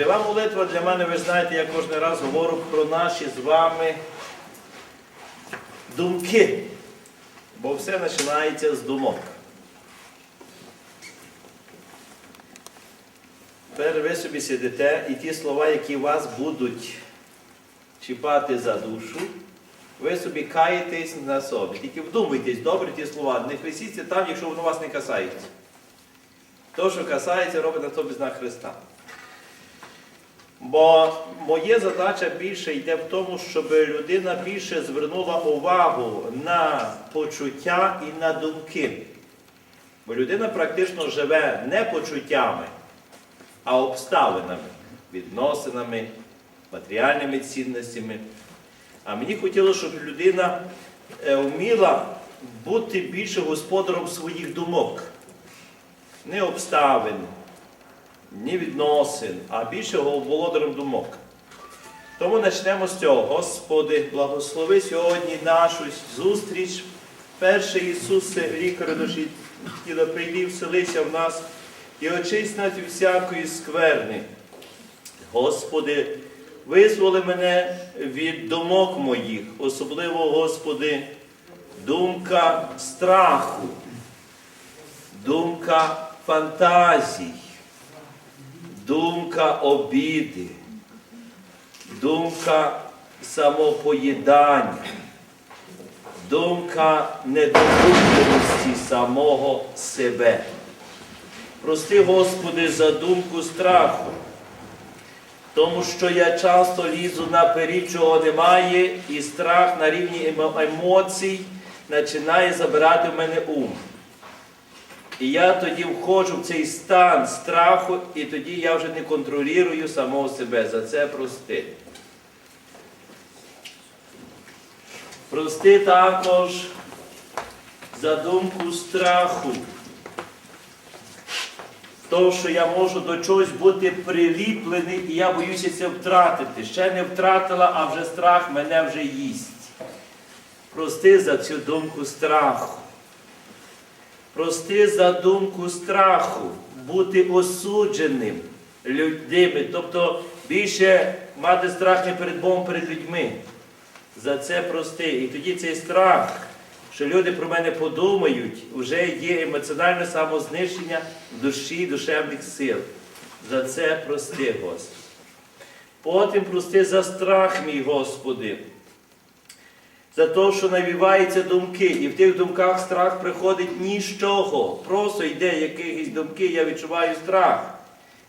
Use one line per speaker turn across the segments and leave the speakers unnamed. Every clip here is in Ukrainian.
Жива молитва для мене, ви знаєте, я кожен раз говорю про наші з вами думки. Бо все починається з думок. Тепер ви собі сидите, і ті слова, які вас будуть чіпати за душу, ви собі каєтесь на собі. Тільки вдумайтесь, добре ті слова, не хрестіться там, якщо воно вас не касається. То, що касається, робить на собі знак Христа. Бо моя задача більше йде в тому, щоб людина більше звернула увагу на почуття і на думки. Бо людина практично живе не почуттями, а обставинами, відносинами, матеріальними цінностями. А мені хотілося, щоб людина е, вміла бути більше господаром своїх думок, не обставин, не відносин, а більше володарем думок. Тому почнемо з цього. Господи, благослови сьогодні нашу зустріч. Перший Ісус, лікар душі тіла прийди, вселися в нас і очисть від всякої скверни. Господи, визволи мене від думок моїх, особливо, Господи, думка страху, думка фантазій, думка обіди, думка самопоїдання, думка недолюбленості самого себе. Прости, Господи, за думку страху, тому що я часто лізу наперед, чого немає, і страх на рівні емоцій починає забирати в мене ум. І я тоді входжу в цей стан страху, і тоді я вже не контролюю самого себе. За це прости. Прости також за думку страху. То, що я можу до чогось бути приліплений, і я боюся це втратити. Ще не втратила, а вже страх мене вже їсть. Прости за цю думку страху. Прости за думку страху, бути осудженим людьми, тобто більше мати страх не перед Богом, перед людьми. За це прости. І тоді цей страх, що люди про мене подумають, вже є емоціональне самознищення душі, душевних сил. За це прости, Господи. Потім прости за страх, мій Господи. За те, що навіваються думки, і в тих думках страх приходить ні з чого. Просто йде якісь думки, я відчуваю страх.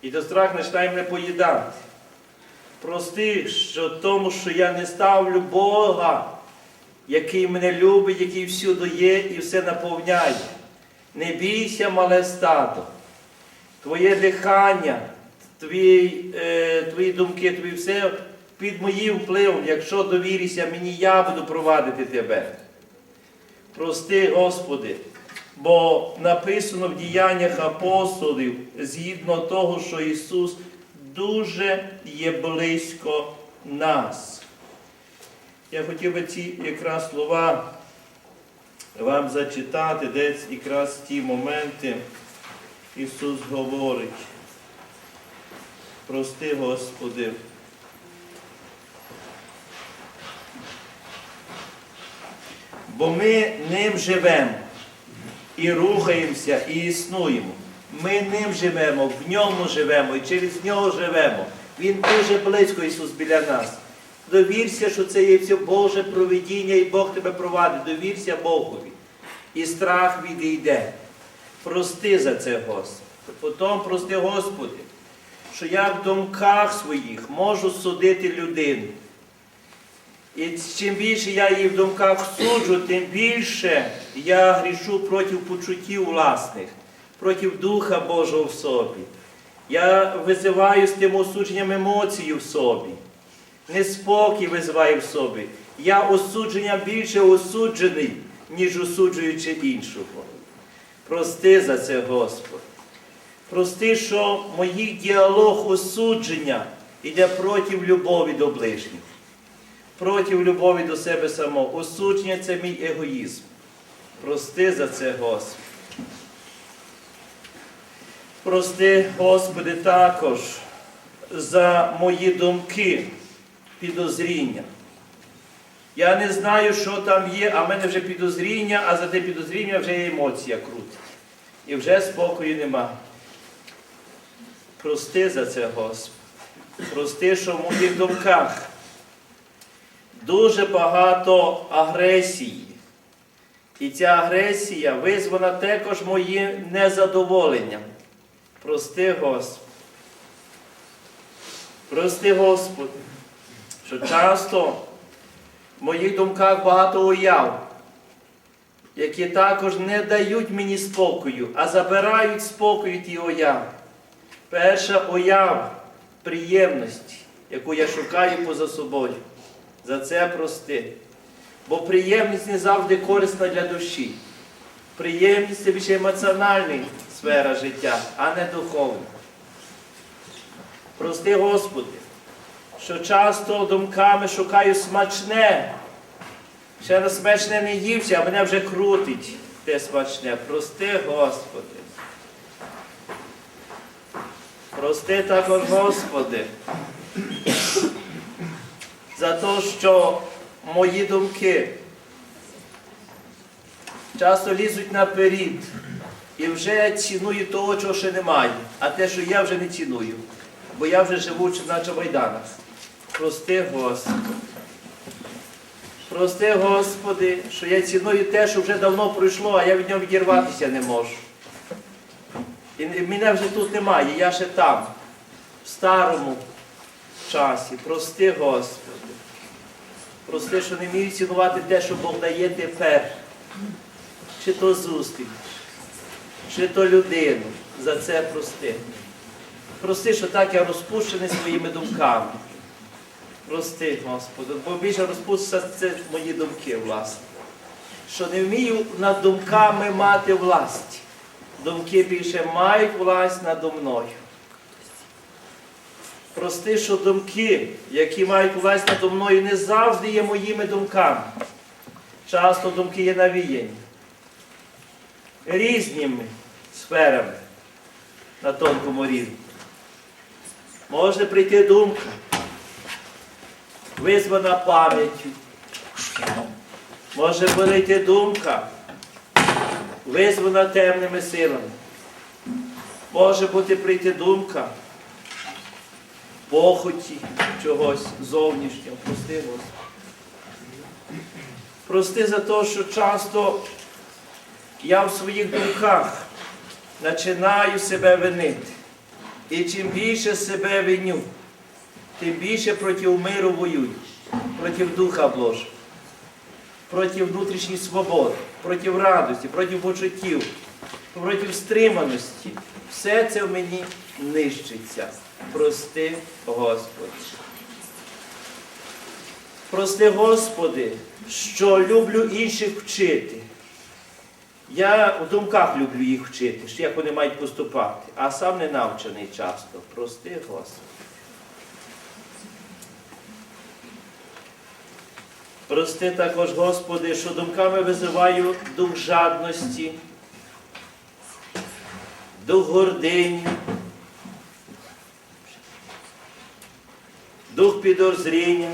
І то страх починає мене поїдати. Прости, що тому, що я не ставлю Бога, який мене любить, який всюди є і все наповняє. Не бійся, мале стадо. Твоє дихання, твої, е, твої думки, твої все під моїм впливом, якщо довіришся мені, я буду провадити тебе. Прости, Господи, бо написано в діяннях апостолів, згідно того, що Ісус дуже є близько нас. Я хотів би ці якраз слова вам зачитати, десь якраз ті моменти Ісус говорить. Прости, Господи. Бо ми ним живемо і рухаємося, і існуємо. Ми ним живемо, в ньому живемо і через нього живемо. Він дуже близько Ісус біля нас. Довірся, що це є все Боже провидіння, і Бог тебе провадить. Довірся Богові. І страх відійде. Прости за це, Господи. Потім прости, Господи, що я в думках своїх можу судити людину. І чим більше я її в думках суджу, тим більше я грішу проти почуттів власних, проти Духа Божого в собі. Я визиваю з тим осудженням емоцій в собі. Неспокій визиваю в собі. Я осудження більше осуджений, ніж осуджуючи іншого. Прости за це, Господь. Прости, що моїх діалог осудження йде проти любові до ближніх проти любові до себе самого. Осудження це мій егоїзм. Прости за це, Господи. Прости, Господи, також за мої думки, підозріння. Я не знаю, що там є, а в мене вже підозріння, а за те підозріння вже є емоція крутить. І вже спокою нема. Прости за це, Господи. Прости, що в моїх думках дуже багато агресії. І ця агресія визвана також моїм незадоволенням. Прости, Господи. Прости, Господи, що часто в моїх думках багато уяв, які також не дають мені спокою, а забирають спокою ті уяви. Перша уява приємності, яку я шукаю поза собою. За це прости. Бо приємність не завжди корисна для душі. Приємність це більше емоціональна сфера життя, а не духовна. Прости, Господи, що часто думками шукаю смачне. Ще на смачне не ївся, а мене вже крутить те смачне. Прости, Господи. Прости також, Господи, за те, що мої думки часто лізуть наперед. І вже ціную того, чого ще немає. А те, що я вже не ціную. Бо я вже живу наче в майданах. Прости, Господи. Прости, Господи, що я ціную те, що вже давно пройшло, а я від нього відірватися не можу. І мене вже тут немає, я ще там, в старому часі. Прости, Господи. Прости, що не вмію цінувати те, що Бог дає тепер. Чи то зустріч, чи то людину. За це прости. Прости, що так я розпущений своїми думками. Прости, Господи, бо більше розпуститься це мої думки, власне. Що не вмію над думками мати власть. Думки більше мають власть надо мною. Прости, що думки, які мають власть надо мною, не завжди є моїми думками. Часто думки є навіяні. Різними сферами на тонкому рівні. Може прийти думка, визвана пам'яттю. Може прийти думка, визвана темними силами. Може бути прийти думка похоті чогось зовнішнього. Прости, Господи. Прости за те, що часто я в своїх думках починаю себе винити. І чим більше себе виню, тим більше проти миру воюю, проти Духа Божого, проти внутрішньої свободи, проти радості, проти почуттів, проти стриманості. Все це в мені нищиться. Прости, Господи. Прости, Господи, що люблю інших вчити. Я в думках люблю їх вчити, що як вони мають поступати, а сам не навчений часто. Прости, Господи. Прости також, Господи, що думками визиваю дух жадності, дух гордині, підозріння,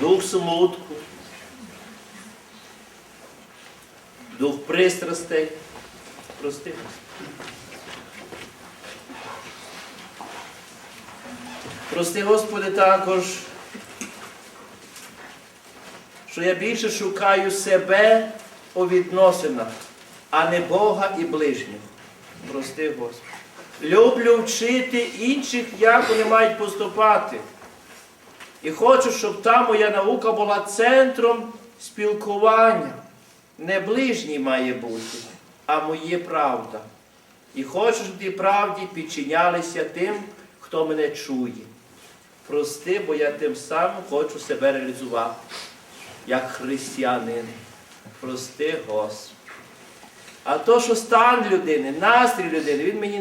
дух смутку, дух пристрастей. Прости. Господи. Прости, Господи, також, що я більше шукаю себе у відносинах, а не Бога і ближнього. Прости, Господи. Люблю вчити інших, як вони мають поступати. І хочу, щоб та моя наука була центром спілкування. Не ближній має бути, а моє правда. І хочу, щоб ті правді підчинялися тим, хто мене чує. Прости, бо я тим самим хочу себе реалізувати, як християнин. Прости, Господи. А то, що стан людини, настрій людини, він мені